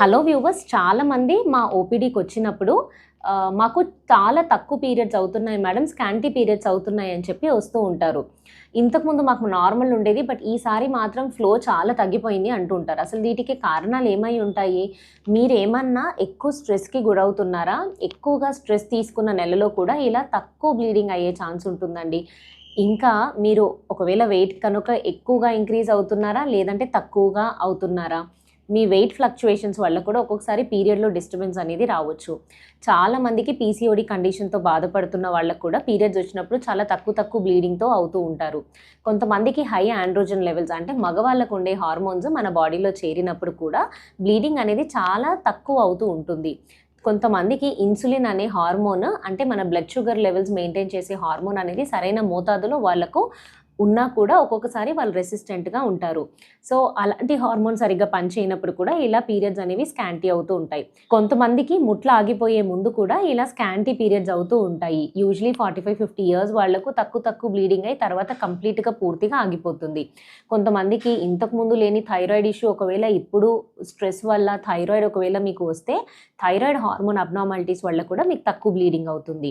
Hello viewers చాలామంది మా ఓపీడీకి వచ్చినప్పుడు మాకు చాలా తక్కువ పీరియడ్స్ అవుతున్నాయి మేడం స్కాంటీ పీరియడ్స్ అవుతున్నాయి అని చెప్పి వస్తూ ఉంటారు. ఇంతకుముందు మాకు నార్మల్ ఉండేది బట్ ఈసారి మాత్రం ఫ్లో చాలా తగ్గిపోయింది అంటూ ఉంటారు. అసలు వీటికి కారణాలు ఏమై ఉంటాయి? మీరేమన్నా ఎక్కువ స్ట్రెస్కి గురవుతున్నారా? ఎక్కువగా స్ట్రెస్ తీసుకున్న నెలలో కూడా ఇలా తక్కువ బ్లీడింగ్ అయ్యే ఛాన్స్ ఉంటుందండి. ఇంకా మీరు ఒకవేళ వెయిట్ కనుక ఎక్కువగా ఇంక్రీజ్ అవుతున్నారా? లేదంటే తక్కువగా అవుతున్నారా? మీ వెయిట్ ఫ్లక్చుయేషన్స్ వల్ల కూడా ఒక్కొక్కసారి పీరియడ్లో డిస్టర్బెన్స్ అనేది రావచ్చు. చాలా మందికి పీసీఓడి కండిషన్తో బాధపడుతున్న వాళ్ళకు కూడా పీరియడ్స్ వచ్చినప్పుడు చాలా తక్కువ తక్కువ బ్లీడింగ్తో అవుతూ ఉంటారు. కొంతమందికి హై ఆండ్రోజన్ లెవెల్స్ అంటే మగవాళ్ళకు ఉండే హార్మోన్స్ మన బాడీలో చేరినప్పుడు కూడా బ్లీడింగ్ అనేది చాలా తక్కువ అవుతూ ఉంటుంది. కొంతమందికి ఇన్సులిన్ అనే హార్మోన్ అంటే మన బ్లడ్ షుగర్ లెవెల్స్ మెయింటైన్ చేసే హార్మోన్ అనేది సరైన మోతాదులో వాళ్ళకు ఉన్నా కూడా ఒక్కొక్కసారి వాళ్ళు రెసిస్టెంట్గా ఉంటారు. సో అలాంటి హార్మోన్ సరిగ్గా పనిచేయనప్పుడు కూడా ఇలా పీరియడ్స్ అనేవి స్కాంటీ అవుతూ ఉంటాయి. కొంతమందికి ముట్లు ఆగిపోయే ముందు కూడా ఇలా స్కాంటీ పీరియడ్స్ అవుతూ ఉంటాయి. Usually forty five fifty years వాళ్ళకు తక్కువ తక్కువ బ్లీడింగ్ అయి తర్వాత కంప్లీట్గా పూర్తిగా ఆగిపోతుంది. కొంతమందికి ఇంతకుముందు లేని థైరాయిడ్ ఇష్యూ ఒకవేళ ఇప్పుడు స్ట్రెస్ వల్ల థైరాయిడ్ ఒకవేళ మీకు వస్తే థైరాయిడ్ హార్మోన్ అబ్నార్మాలిటీస్ వల్ల కూడా మీకు తక్కువ బ్లీడింగ్ అవుతుంది.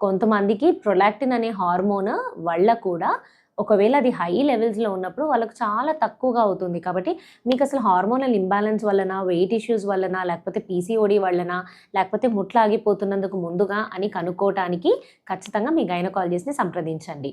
కొంతమందికి ప్రొలాక్టిన్ అనే హార్మోన్ వల్ల కూడా ఒకవేళ అది హై లెవెల్స్లో ఉన్నప్పుడు వాళ్ళకు చాలా తక్కువగా అవుతుంది. కాబట్టి మీకు అసలు హార్మోనల్ ఇంబ్యాలెన్స్ వలన వెయిట్ ఇష్యూస్ వలన లేకపోతే పీసీఓడి వలన లేకపోతే ముట్లాగిపోతున్నందుకు ముందుగా అని కనుక్కోవటానికి ఖచ్చితంగా మీ గైనకాలజిస్ట్ని సంప్రదించండి.